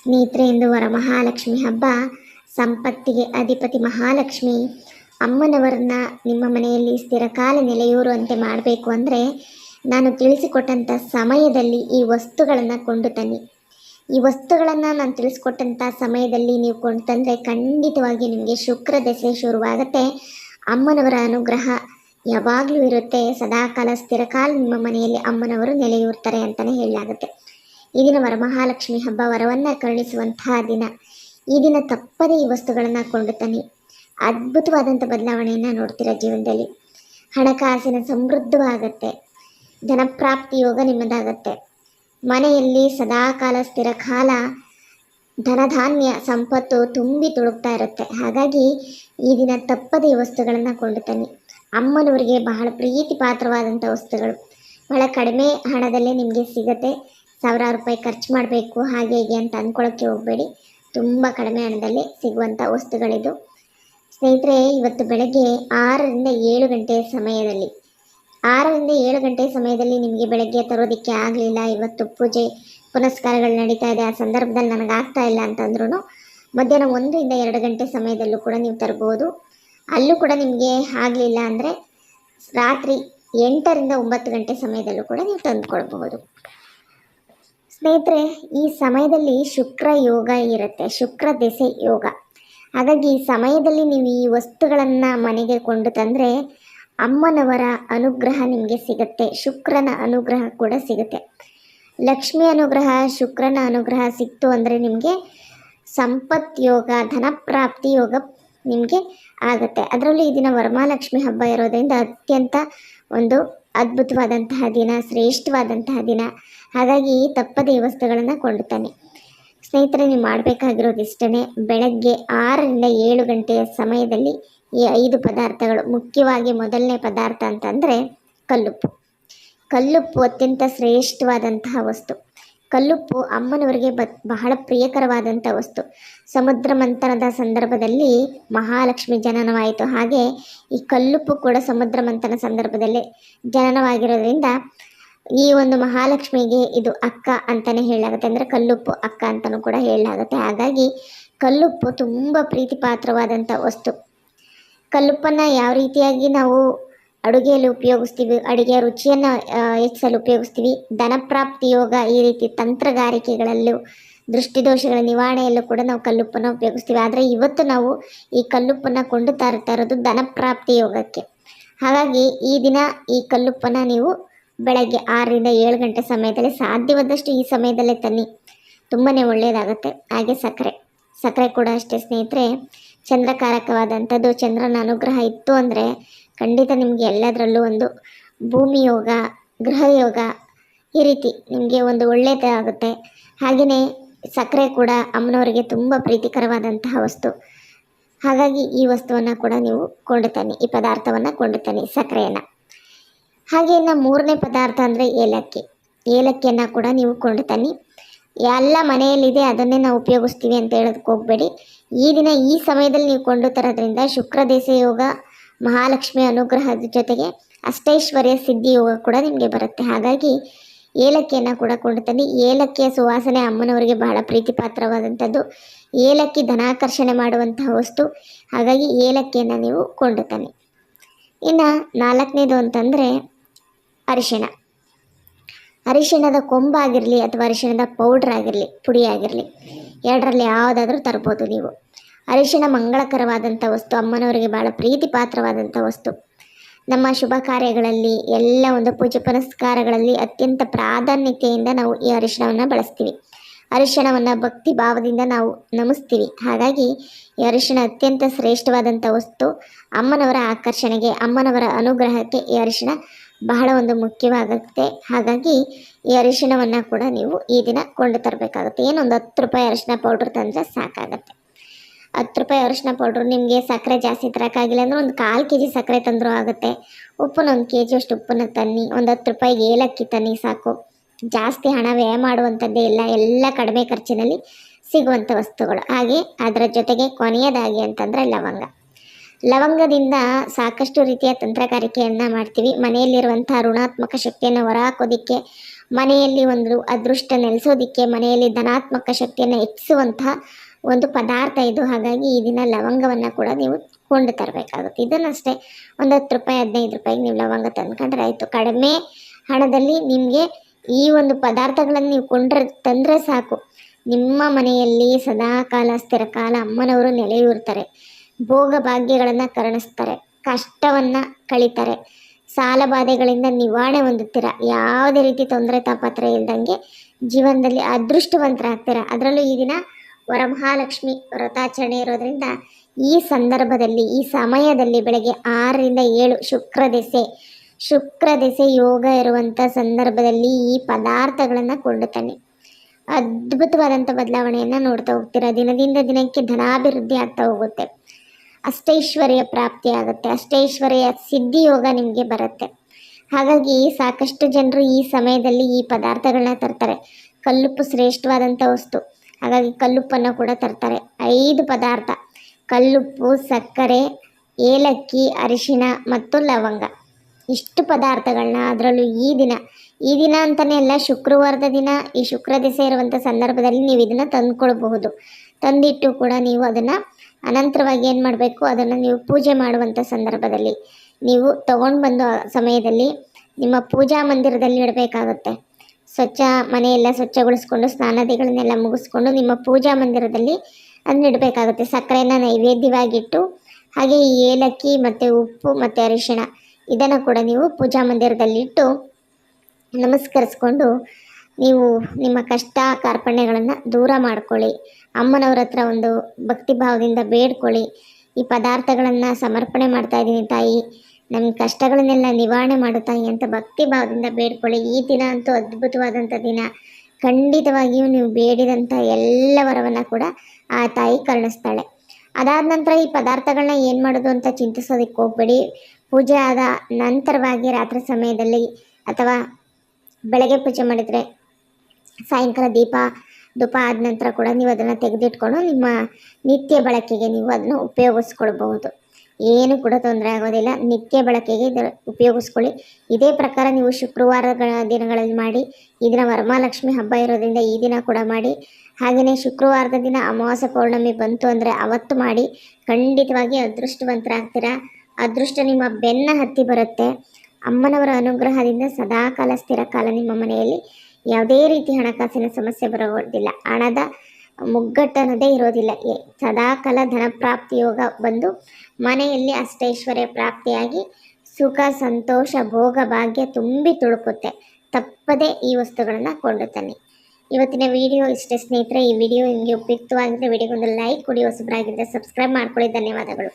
ಸ್ನೇಹಿತರೆ ವರ ಮಹಾಲಕ್ಷ್ಮಿ ಹಬ್ಬ, ಸಂಪತ್ತಿಗೆ ಅಧಿಪತಿ ಮಹಾಲಕ್ಷ್ಮಿ, ಅಮ್ಮನವರನ್ನ ನಿಮ್ಮ ಮನೆಯಲ್ಲಿ ಸ್ಥಿರಕಾಲ ನೆಲೆಯೂರುವಂತೆ ಮಾಡಬೇಕು ಅಂದರೆ ನಾನು ತಿಳಿಸಿಕೊಟ್ಟಂಥ ಸಮಯದಲ್ಲಿ ಈ ವಸ್ತುಗಳನ್ನು ಕೊಂಡು ತನ್ನಿ. ಈ ವಸ್ತುಗಳನ್ನು ನಾನು ತಿಳಿಸ್ಕೊಟ್ಟಂಥ ಸಮಯದಲ್ಲಿ ನೀವು ಕೊಂಡು ತಂದರೆ ಖಂಡಿತವಾಗಿ ನಿಮಗೆ ಶುಕ್ರ ದೆಸೆ ಶುರುವಾಗುತ್ತೆ. ಅಮ್ಮನವರ ಅನುಗ್ರಹ ಯಾವಾಗಲೂ ಇರುತ್ತೆ. ಸದಾಕಾಲ ಸ್ಥಿರಕಾಲ ನಿಮ್ಮ ಮನೆಯಲ್ಲಿ ಅಮ್ಮನವರು ನೆಲೆಯೂರ್ತಾರೆ ಅಂತಲೇ ಹೇಳಲಾಗುತ್ತೆ. ಈ ದಿನ ವರಮಹಾಲಕ್ಷ್ಮಿ ಹಬ್ಬ ವರವನ್ನು ಕರುಣಿಸುವಂತಹ ದಿನ. ಈ ದಿನ ತಪ್ಪದೇ ಈ ವಸ್ತುಗಳನ್ನು ಕೊಂಡು ಅದ್ಭುತವಾದಂಥ ಬದಲಾವಣೆಯನ್ನು ನೋಡ್ತೀರ ಜೀವನದಲ್ಲಿ. ಹಣಕಾಸಿನ ಸಮೃದ್ಧವಾಗತ್ತೆ. ಧನಪ್ರಾಪ್ತಿ ಯೋಗ ನಿಮ್ಮದಾಗತ್ತೆ. ಮನೆಯಲ್ಲಿ ಸದಾಕಾಲ ಸ್ಥಿರ ಕಾಲ, ಧನಧಾನ್ಯ, ಸಂಪತ್ತು ತುಂಬಿ ತುಳುಕ್ತಾ ಇರುತ್ತೆ. ಹಾಗಾಗಿ ಈ ದಿನ ತಪ್ಪದೇ ಈ ವಸ್ತುಗಳನ್ನು ಕೊಂಡು ತನ್ನಿ ಅಮ್ಮನವರಿಗೆ ಬಹಳ ಪ್ರೀತಿ ಪಾತ್ರವಾದಂಥ ವಸ್ತುಗಳು. ಬಹಳ ಕಡಿಮೆ ಹಣದಲ್ಲೇ ನಿಮಗೆ ಸಿಗತ್ತೆ. ಸಾವಿರಾರು ರೂಪಾಯಿ ಖರ್ಚು ಮಾಡಬೇಕು, ಹಾಗೆ ಹೀಗೆ ಅಂತ ಅಂದ್ಕೊಳ್ಳೋಕ್ಕೆ ಹೋಗಬೇಡಿ. ತುಂಬ ಕಡಿಮೆ ಹಣದಲ್ಲಿ ಸಿಗುವಂಥ ವಸ್ತುಗಳಿದು. ಸ್ನೇಹಿತರೆ, ಇವತ್ತು ಬೆಳಗ್ಗೆ ಆರರಿಂದ ಏಳು ಗಂಟೆ ಸಮಯದಲ್ಲಿ. ಆರರಿಂದ ಏಳು ಗಂಟೆ ಸಮಯದಲ್ಲಿ ನಿಮಗೆ ಬೆಳಗ್ಗೆ ತರೋದಕ್ಕೆ ಆಗಲಿಲ್ಲ. ಇವತ್ತು ಪೂಜೆ, ಪುನಸ್ಕಾರಗಳು ನಡೀತಾ ಇದೆ. ಆ ಸಂದರ್ಭದಲ್ಲಿ ನನಗೆ ಆಗ್ತಾ ಇಲ್ಲ ಅಂತಂದ್ರೂ ಮಧ್ಯಾಹ್ನ ಒಂದರಿಂದ ಎರಡು ಗಂಟೆ ಸಮಯದಲ್ಲೂ ಕೂಡ ನೀವು ತರ್ಬೋದು. ಅಲ್ಲೂ ಕೂಡ ನಿಮಗೆ ಆಗಲಿಲ್ಲ ಅಂದರೆ ರಾತ್ರಿ ಎಂಟರಿಂದ ಒಂಬತ್ತು ಗಂಟೆ ಸಮಯದಲ್ಲೂ ಕೂಡ ನೀವು ತಂದುಕೊಳ್ಬಹುದು. ಸ್ನೇಹಿತರೆ, ಈ ಸಮಯದಲ್ಲಿ ಶುಕ್ರ ಯೋಗ ಇರುತ್ತೆ. ಶುಕ್ರ ದೆಸೆ ಯೋಗ. ಹಾಗಾಗಿ ಈ ಸಮಯದಲ್ಲಿ ನೀವು ಈ ವಸ್ತುಗಳನ್ನು ಮನೆಗೆ ಕೊಂಡು ತಂದರೆ ಅಮ್ಮನವರ ಅನುಗ್ರಹ ನಿಮಗೆ ಸಿಗುತ್ತೆ. ಶುಕ್ರನ ಅನುಗ್ರಹ ಕೂಡ ಸಿಗುತ್ತೆ. ಲಕ್ಷ್ಮಿ ಅನುಗ್ರಹ, ಶುಕ್ರನ ಅನುಗ್ರಹ ಸಿಕ್ತು ಅಂದರೆ ನಿಮಗೆ ಸಂಪತ್ ಯೋಗ, ಧನಪ್ರಾಪ್ತಿ ಯೋಗ ನಿಮಗೆ ಆಗುತ್ತೆ. ಅದರಲ್ಲೂ ಈ ದಿನ ವರಮಹಾಲಕ್ಷ್ಮಿ ಹಬ್ಬ ಇರೋದರಿಂದ ಅತ್ಯಂತ ಒಂದು ಅದ್ಭುತವಾದಂತಹ ದಿನ, ಶ್ರೇಷ್ಠವಾದಂತಹ ದಿನ. ಹಾಗಾಗಿ ತಪ್ಪದೇ ಈ ವಸ್ತುಗಳನ್ನು ಕೊಡ್ತಾನೆ ಸ್ನೇಹಿತರೆ, ನೀವು ಮಾಡಬೇಕಾಗಿರೋದು ಇಷ್ಟೇ ಬೆಳಗ್ಗೆ ಆರರಿಂದ ಏಳು ಗಂಟೆಯ ಸಮಯದಲ್ಲಿ ಈ ಐದು ಪದಾರ್ಥಗಳು, ಮುಖ್ಯವಾಗಿ ಮೊದಲನೇ ಪದಾರ್ಥ ಅಂತಂದರೆ ಕಲ್ಲುಪ್ಪು. ಕಲ್ಲುಪ್ಪು ಅತ್ಯಂತ ಶ್ರೇಷ್ಠವಾದಂತಹ ವಸ್ತು. ಕಲ್ಲುಪ್ಪು ಅಮ್ಮನವರಿಗೆ ಬ ಬಹಳ ಪ್ರಿಯಕರವಾದಂಥ ವಸ್ತು. ಸಮುದ್ರ ಮಂಥನದ ಸಂದರ್ಭದಲ್ಲಿ ಮಹಾಲಕ್ಷ್ಮಿ ಜನನವಾಯಿತು. ಹಾಗೆ ಈ ಕಲ್ಲುಪ್ಪು ಕೂಡ ಸಮುದ್ರ ಮಂಥನ ಸಂದರ್ಭದಲ್ಲಿ ಜನನವಾಗಿರೋದ್ರಿಂದ ಈ ಒಂದು ಮಹಾಲಕ್ಷ್ಮಿಗೆ ಇದು ಅಕ್ಕ ಅಂತಲೇ ಹೇಳಲಾಗುತ್ತೆ. ಅಂದರೆ ಕಲ್ಲುಪ್ಪು ಅಕ್ಕ ಅಂತಲೂ ಕೂಡ ಹೇಳಲಾಗುತ್ತೆ. ಹಾಗಾಗಿ ಕಲ್ಲುಪ್ಪು ತುಂಬ ಪ್ರೀತಿ ಪಾತ್ರವಾದಂಥ ವಸ್ತು. ಕಲ್ಲುಪ್ಪನ್ನು ಯಾವ ರೀತಿಯಾಗಿ ನಾವು ಅಡುಗೆಯಲ್ಲಿ ಉಪಯೋಗಿಸ್ತೀವಿ, ಅಡುಗೆಯ ರುಚಿಯನ್ನು ಹೆಚ್ಚಿಸಲು ಉಪಯೋಗಿಸ್ತೀವಿ, ಧನಪ್ರಾಪ್ತಿ ಯೋಗ ಈ ರೀತಿ ತಂತ್ರಗಾರಿಕೆಗಳಲ್ಲೂ, ದೃಷ್ಟಿದೋಷಗಳ ನಿವಾರಣೆಯಲ್ಲೂ ಕೂಡ ನಾವು ಕಲ್ಲುಪ್ಪನ್ನು ಉಪಯೋಗಿಸ್ತೀವಿ. ಆದರೆ ಇವತ್ತು ನಾವು ಈ ಕಲ್ಲುಪ್ಪನ್ನು ಕೊಂಡು ತರ್ತಾ ಇರೋದು ಧನಪ್ರಾಪ್ತಿ ಯೋಗಕ್ಕೆ. ಹಾಗಾಗಿ ಈ ದಿನ ಈ ಕಲ್ಲುಪ್ಪನ್ನು ನೀವು ಬೆಳಗ್ಗೆ ಆರರಿಂದ ಏಳು ಗಂಟೆ ಸಮಯದಲ್ಲಿ ಸಾಧ್ಯವಾದಷ್ಟು ಈ ಸಮಯದಲ್ಲೇ ತನ್ನಿ. ತುಂಬಾ ಒಳ್ಳೆಯದಾಗುತ್ತೆ ಹಾಗೆ ಸಕ್ಕರೆ. ಸಕ್ಕರೆ ಕೂಡ ಅಷ್ಟೇ ಸ್ನೇಹಿತರೆ, ಚಂದ್ರಕಾರಕವಾದಂಥದ್ದು, ಚಂದ್ರನ ಅನುಗ್ರಹ ಇತ್ತು ಅಂದರೆ ಖಂಡಿತ ನಿಮಗೆ ಎಲ್ಲದರಲ್ಲೂ ಒಂದು ಭೂಮಿ ಯೋಗ ಗೃಹ ಯೋಗ ಈ ರೀತಿ ನಿಮಗೆ ಒಂದು ಒಳ್ಳೆಯದಾಗುತ್ತೆ ಹಾಗೆಯೇ ಸಕ್ಕರೆ ಕೂಡ ಅಮ್ಮನವರಿಗೆ ತುಂಬ ಪ್ರೀತಿಕರವಾದಂತಹ ವಸ್ತು. ಹಾಗಾಗಿ ಈ ವಸ್ತುವನ್ನು ಕೂಡ ನೀವು ಕೊಂಡು ತನ್ನಿ, ಈ ಪದಾರ್ಥವನ್ನು ಕೊಂಡು ತನ್ನಿ, ಸಕ್ಕರೆಯನ್ನು. ಹಾಗೆ ಇನ್ನು ಮೂರನೇ ಪದಾರ್ಥ ಅಂದರೆ ಏಲಕ್ಕಿ. ಏಲಕ್ಕಿಯನ್ನು ಕೂಡ ನೀವು ಕೊಂಡು ತನ್ನಿ. ಎಲ್ಲ ಮನೆಯಲ್ಲಿದೆ, ಅದನ್ನೇ ನಾವು ಉಪಯೋಗಿಸ್ತೀವಿ ಅಂತ ಹೇಳೋದಕ್ಕೆ ಹೋಗಬೇಡಿ. ಈ ದಿನ ಈ ಸಮಯದಲ್ಲಿ ನೀವು ಕೊಂಡು ತರೋದ್ರಿಂದ ಶುಕ್ರ ಯೋಗ, ಮಹಾಲಕ್ಷ್ಮಿ ಅನುಗ್ರಹದ ಜೊತೆಗೆ ಅಷ್ಟೈಶ್ವರ್ಯ ಸಿದ್ಧಿ ಯೋಗ ಕೂಡ ನಿಮಗೆ ಬರುತ್ತೆ. ಹಾಗಾಗಿ ಏಲಕ್ಕಿಯನ್ನು ಕೂಡ ಕೊಂಡು ತನ್ನಿ. ಏಲಕ್ಕಿಯ ಸುವಾಸನೆ ಅಮ್ಮನವರಿಗೆ ಬಹಳ ಪ್ರೀತಿ ಪಾತ್ರವಾದಂಥದ್ದು ಏಲಕ್ಕಿ ಧನಾಕರ್ಷಣೆ ಮಾಡುವಂತಹ ವಸ್ತು. ಹಾಗಾಗಿ ಏಲಕ್ಕಿಯನ್ನು ನೀವು ಕೊಂಡು ತನ್ನಿ. ಇನ್ನು ನಾಲ್ಕನೇದು ಅಂತಂದರೆ ಅರಿಶಿಣ. ಅರಿಶಿಣದ ಕೊಂಬಾಗಿರಲಿ ಅಥವಾ ಅರಿಶಿಣದ ಪೌಡ್ರ್ ಆಗಿರಲಿ, ಪುಡಿ ಆಗಿರಲಿ, ಎರಡರಲ್ಲಿ ಯಾವುದಾದ್ರೂ ತರ್ಬೋದು ನೀವು. ಅರಿಶಿಣ ಮಂಗಳಕರವಾದಂಥ ವಸ್ತು, ಅಮ್ಮನವರಿಗೆ ಭಾಳ ಪ್ರೀತಿ ಪಾತ್ರವಾದಂಥ ವಸ್ತು. ನಮ್ಮ ಶುಭ ಕಾರ್ಯಗಳಲ್ಲಿ ಎಲ್ಲ ಒಂದು ಪೂಜೆ ಪುನಸ್ಕಾರಗಳಲ್ಲಿ ಅತ್ಯಂತ ಪ್ರಾಧಾನ್ಯತೆಯಿಂದ ನಾವು ಈ ಅರಿಶಿಣವನ್ನು ಬಳಸ್ತೀವಿ. ಅರಿಶಿಣವನ್ನು ಭಕ್ತಿ ಭಾವದಿಂದ ನಾವು ನಮಿಸ್ತೀವಿ. ಹಾಗಾಗಿ ಈ ಅರಿಶಿಣ ಅತ್ಯಂತ ಶ್ರೇಷ್ಠವಾದಂಥ ವಸ್ತು. ಅಮ್ಮನವರ ಆಕರ್ಷಣೆಗೆ, ಅಮ್ಮನವರ ಅನುಗ್ರಹಕ್ಕೆ ಈ ಅರಿಶಿಣ ಬಹಳ ಒಂದು ಮುಖ್ಯವಾಗುತ್ತೆ. ಹಾಗಾಗಿ ಈ ಅರಿಶಿಣವನ್ನು ಕೂಡ ನೀವು ಈ ದಿನ ಕೊಂಡು ತರಬೇಕಾಗುತ್ತೆ. ಏನೊಂದು ಹತ್ತು ರೂಪಾಯಿ ಅರಿಶಿನ ಪೌಡ್ರ್ ತಂದರೆ ಸಾಕಾಗುತ್ತೆ. ಹತ್ತು ರೂಪಾಯಿ ಅರಿಶಿನ ಪೌಡ್ರು ನಿಮಗೆ ಸಕ್ಕರೆ ಜಾಸ್ತಿ ತರೋಕ್ಕಾಗಿಲ್ಲ ಅಂದರೆ ಒಂದು ಕಾಲು ಕೆ ಜಿ ಸಕ್ಕರೆ ತಂದರೂ ಆಗುತ್ತೆ. ಉಪ್ಪನ್ನ ಒಂದು ಕೆ ಜಿಯಷ್ಟು ಉಪ್ಪನ್ನು ತನ್ನಿ, ಒಂದು ಹತ್ತು ರೂಪಾಯಿಗೆ ಏಲಕ್ಕಿ ತನ್ನಿ ಸಾಕು. ಜಾಸ್ತಿ ಹಣ ವ್ಯಯ ಮಾಡುವಂಥದ್ದೇ ಇಲ್ಲ. ಎಲ್ಲ ಕಡಿಮೆ ಖರ್ಚಿನಲ್ಲಿ ಸಿಗುವಂಥ ವಸ್ತುಗಳು. ಹಾಗೆ ಅದರ ಜೊತೆಗೆ ಕೊನೆಯದಾಗಿ ಅಂತಂದರೆ ಲವಂಗ. ಲವಂಗದಿಂದ ಸಾಕಷ್ಟು ರೀತಿಯ ತಂತ್ರಗಾರಿಕೆಯನ್ನು ಮಾಡ್ತೀವಿ. ಮನೆಯಲ್ಲಿರುವಂಥ ಋಣಾತ್ಮಕ ಶಕ್ತಿಯನ್ನು ಹೊರಹಾಕೋದಕ್ಕೆ, ಮನೆಯಲ್ಲಿ ಒಂದು ಅದೃಷ್ಟ ನೆಲೆಸೋದಿಕ್ಕೆ, ಮನೆಯಲ್ಲಿ ಧನಾತ್ಮಕ ಶಕ್ತಿಯನ್ನು ಹೆಚ್ಚಿಸುವಂತಹ ಒಂದು ಪದಾರ್ಥ ಇದು. ಹಾಗಾಗಿ ಈ ದಿನ ಲವಂಗವನ್ನು ಕೂಡ ನೀವು ಕೊಂಡು ತರಬೇಕಾಗುತ್ತೆ. ಇದನ್ನಷ್ಟೇ ಒಂದು ಹತ್ತು ರೂಪಾಯಿ, ಹದಿನೈದು ರೂಪಾಯಿಗೆ ನೀವು ಲವಂಗ ತಂದ್ಕೊಂಡ್ರೆ ಆಯಿತು. ಕಡಿಮೆ ಹಣದಲ್ಲಿ ನಿಮಗೆ ಈ ಒಂದು ಪದಾರ್ಥಗಳನ್ನು ನೀವು ಕೊಂಡ್ರೆ ತಂದರೆ ಸಾಕು. ನಿಮ್ಮ ಮನೆಯಲ್ಲಿ ಸದಾ ಕಾಲ ಸ್ಥಿರ ಕಾಲ ಅಮ್ಮನವರು ನೆಲೆಯೂರ್ತಾರೆ. ಭೋಗ ಭಾಗ್ಯಗಳನ್ನು ಕರುಣಿಸ್ತಾರೆ, ಕಷ್ಟವನ್ನು ಕಳೀತಾರೆ, ಸಾಲ ಬಾಧೆಗಳಿಂದ ನಿವಾರಣೆ ಹೊಂದುತ್ತೀರ? ಯಾವುದೇ ರೀತಿ ತೊಂದರೆ ತಾಪತ್ರ ಇಲ್ದಂಗೆ ಜೀವನದಲ್ಲಿ ಅದೃಷ್ಟವಂತರಾಗ್ತೀರ? ಅದರಲ್ಲೂ ಈ ದಿನ ವರಮಹಾಲಕ್ಷ್ಮಿ ವ್ರತಾಚರಣೆ ಇರೋದ್ರಿಂದ ಈ ಸಂದರ್ಭದಲ್ಲಿ, ಈ ಸಮಯದಲ್ಲಿ ಬೆಳಗ್ಗೆ ಆರರಿಂದ ಏಳು ಶುಕ್ರ ದೆಸೆ ಶುಕ್ರ ದೆಸೆ ಯೋಗ ಇರುವಂಥ ಸಂದರ್ಭದಲ್ಲಿ ಈ ಪದಾರ್ಥಗಳನ್ನು ಕೊಂಡು ಅದ್ಭುತವಾದಂಥ ಬದಲಾವಣೆಯನ್ನು ನೋಡ್ತಾ ಹೋಗ್ತೀರ? ದಿನದಿಂದ ದಿನಕ್ಕೆ ಧನಾಭಿವೃದ್ಧಿ ಆಗ್ತಾ ಹೋಗುತ್ತೆ. ಅಷ್ಟೈಶ್ವರ್ಯ ಪ್ರಾಪ್ತಿ ಆಗುತ್ತೆ. ಅಷ್ಟೈಶ್ವರ್ಯ ಸಿದ್ಧಿಯೋಗ ನಿಮಗೆ ಬರುತ್ತೆ. ಹಾಗಾಗಿ ಸಾಕಷ್ಟು ಜನರು ಈ ಸಮಯದಲ್ಲಿ ಈ ಪದಾರ್ಥಗಳನ್ನ ತರ್ತಾರೆ. ಕಲ್ಲುಪ್ಪು ಶ್ರೇಷ್ಠವಾದಂಥ ವಸ್ತು. ಹಾಗಾಗಿ ಕಲ್ಲುಪ್ಪನ್ನು ಕೂಡ ತರ್ತಾರೆ. ಐದು ಪದಾರ್ಥ. ಕಲ್ಲುಪ್ಪು, ಸಕ್ಕರೆ, ಏಲಕ್ಕಿ, ಅರಿಶಿಣ ಮತ್ತು ಲವಂಗ. ಇಷ್ಟು ಪದಾರ್ಥಗಳನ್ನ ಅದರಲ್ಲೂ ಈ ದಿನ. ಈ ದಿನ ಅಂತಲೇ ಅಲ್ಲ, ಶುಕ್ರವಾರದ ದಿನ. ಈ ಶುಕ್ರ ದಿವಸ ಇರುವಂಥ ಸಂದರ್ಭದಲ್ಲಿ ನೀವು ಇದನ್ನು ತಂದುಕೊಳ್ಬಹುದು. ತಂದಿಟ್ಟು ಕೂಡ ನೀವು ಅದನ್ನು ಅನಂತರವಾಗಿ ಏನು ಮಾಡಬೇಕು? ಅದನ್ನು ನೀವು ಪೂಜೆ ಮಾಡುವಂಥ ಸಂದರ್ಭದಲ್ಲಿ ನೀವು ತಗೊಂಡು ಬಂದ ಸಮಯದಲ್ಲಿ ನಿಮ್ಮ ಪೂಜಾ ಮಂದಿರದಲ್ಲಿ ಇಡಬೇಕಾಗುತ್ತೆ. ಸ್ವಚ್ಛ ಮನೆಯೆಲ್ಲ ಸ್ವಚ್ಛಗೊಳಿಸ್ಕೊಂಡು, ಸ್ನಾನಾದಿಗಳನ್ನೆಲ್ಲ ಮುಗಿಸ್ಕೊಂಡು ನಿಮ್ಮ ಪೂಜಾ ಮಂದಿರದಲ್ಲಿ ಅದನ್ನ ಇಡಬೇಕಾಗುತ್ತೆ. ಸಕ್ಕರೆನ ನೈವೇದ್ಯವಾಗಿಟ್ಟು, ಹಾಗೆ ಈ ಏಲಕ್ಕಿ ಮತ್ತು ಉಪ್ಪು ಮತ್ತು ಅರಿಶಿಣ ಇದನ್ನು ಕೂಡ ನೀವು ಪೂಜಾ ಮಂದಿರದಲ್ಲಿಟ್ಟು ನಮಸ್ಕರಿಸ್ಕೊಂಡು ನೀವು ನಿಮ್ಮ ಕಷ್ಟ ಕಾರ್ಪಣ್ಯಗಳನ್ನು ದೂರ ಮಾಡ್ಕೊಳ್ಳಿ. ಅಮ್ಮನವ್ರ ಹತ್ರ ಒಂದು ಭಕ್ತಿ ಭಾವದಿಂದ ಬೇಡ್ಕೊಳ್ಳಿ. ಈ ಪದಾರ್ಥಗಳನ್ನು ಸಮರ್ಪಣೆ ಮಾಡ್ತಾ ಇದ್ದೀನಿ ತಾಯಿ. ನಮ್ಮ ಕಷ್ಟಗಳನ್ನೆಲ್ಲ ನಿವಾರಣೆ ಮಾಡು ತಾಯಿ ಅಂತ ಭಕ್ತಿ ಭಾವದಿಂದ ಬೇಡ್ಕೊಳ್ಳಿ. ಈ ದಿನ ಅಂತೂ ಅದ್ಭುತವಾದಂಥ ದಿನ. ಖಂಡಿತವಾಗಿಯೂ ನೀವು ಬೇಡಿದಂಥ ಎಲ್ಲ ವರವನ್ನು ಕೂಡ ಆ ತಾಯಿ ಕರುಣಿಸ್ತಾಳೆ. ಅದಾದ ನಂತರ ಈ ಪದಾರ್ಥಗಳನ್ನ ಏನು ಮಾಡೋದು ಅಂತ ಚಿಂತಿಸೋದಕ್ಕೆ ಹೋಗ್ಬೇಡಿ. ಪೂಜೆ ಆದ ನಂತರವಾಗಿ ರಾತ್ರಿ ಸಮಯದಲ್ಲಿ ಅಥವಾ ಬೆಳಗ್ಗೆ ಪೂಜೆ ಮಾಡಿದರೆ ಸಾಯಂಕಾಲ ದೀಪ, ಧೂಪ ಆದ ನಂತರ ಕೂಡ ನೀವು ಅದನ್ನು ತೆಗೆದಿಟ್ಕೊಂಡು ನಿಮ್ಮ ನಿತ್ಯ ಬಳಕೆಗೆ ನೀವು ಅದನ್ನು ಉಪಯೋಗಿಸ್ಕೊಳ್ಬಹುದು. ಏನು ಕೂಡ ತೊಂದರೆ ಆಗೋದಿಲ್ಲ. ನಿತ್ಯ ಬಳಕೆಗೆ ಇದರ ಉಪಯೋಗಿಸ್ಕೊಳ್ಳಿ. ಇದೇ ಪ್ರಕಾರ ನೀವು ಶುಕ್ರವಾರಗಳ ದಿನಗಳಲ್ಲಿ ಮಾಡಿ, ಈ ದಿನ ವರಮಹಾಲಕ್ಷ್ಮಿ ಹಬ್ಬ ಇರೋದ್ರಿಂದ ಈ ದಿನ ಕೂಡ ಮಾಡಿ ಹಾಗೆಯೇ ಶುಕ್ರವಾರದ ದಿನ ಅಮಾವಾಸ್ಯ ಪೌರ್ಣಮಿ ಬಂತು ಅಂದರೆ ಅವತ್ತು ಮಾಡಿ, ಖಂಡಿತವಾಗಿ ಅದೃಷ್ಟವಂತರಾಗ್ತೀರಾ? ಅದೃಷ್ಟ ನಿಮ್ಮ ಬೆನ್ನ ಹತ್ತಿ ಬರುತ್ತೆ. ಅಮ್ಮನವರ ಅನುಗ್ರಹದಿಂದ ಸದಾಕಾಲ ಸ್ಥಿರ ಕಾಲ ನಿಮ್ಮ ಮನೆಯಲ್ಲಿ. ಯಾವುದೇ ರೀತಿ ಹಣಕಾಸಿನ ಸಮಸ್ಯೆ ಬರೋದಿಲ್ಲ ಹಣದ ಮುಗ್ಗಟ್ಟನದೇ ಇರೋದಿಲ್ಲ. ಸದಾಕಾಲ ಧನ ಪ್ರಾಪ್ತಿ ಯೋಗ ಬಂದು ಮನೆಯಲ್ಲಿ ಅಷ್ಟೈಶ್ವರ್ಯ ಪ್ರಾಪ್ತಿಯಾಗಿ ಸುಖ, ಸಂತೋಷ, ಭೋಗ, ಭಾಗ್ಯ ತುಂಬಿ ತುಳುಕುತ್ತೆ. ತಪ್ಪದೆ ಈ ವಸ್ತುಗಳನ್ನು ಕೊಂಡು ತನ್ನಿ ಇವತ್ತಿನ ವಿಡಿಯೋ ಇಷ್ಟೇ ಸ್ನೇಹಿತರೆ. ಈ ವಿಡಿಯೋ ನಿಮಗೆ ಉಪಯುಕ್ತವಾಗಿದ್ದರೆ ವಿಡಿಯೋಗೊಂದು ಲೈಕ್ ಕೊಡಿ. ಹೊಸಬರಾಗಿದ್ದರೆ ಸಬ್ಸ್ಕ್ರೈಬ್ ಮಾಡ್ಕೊಳ್ಳಿ. ಧನ್ಯವಾದಗಳು.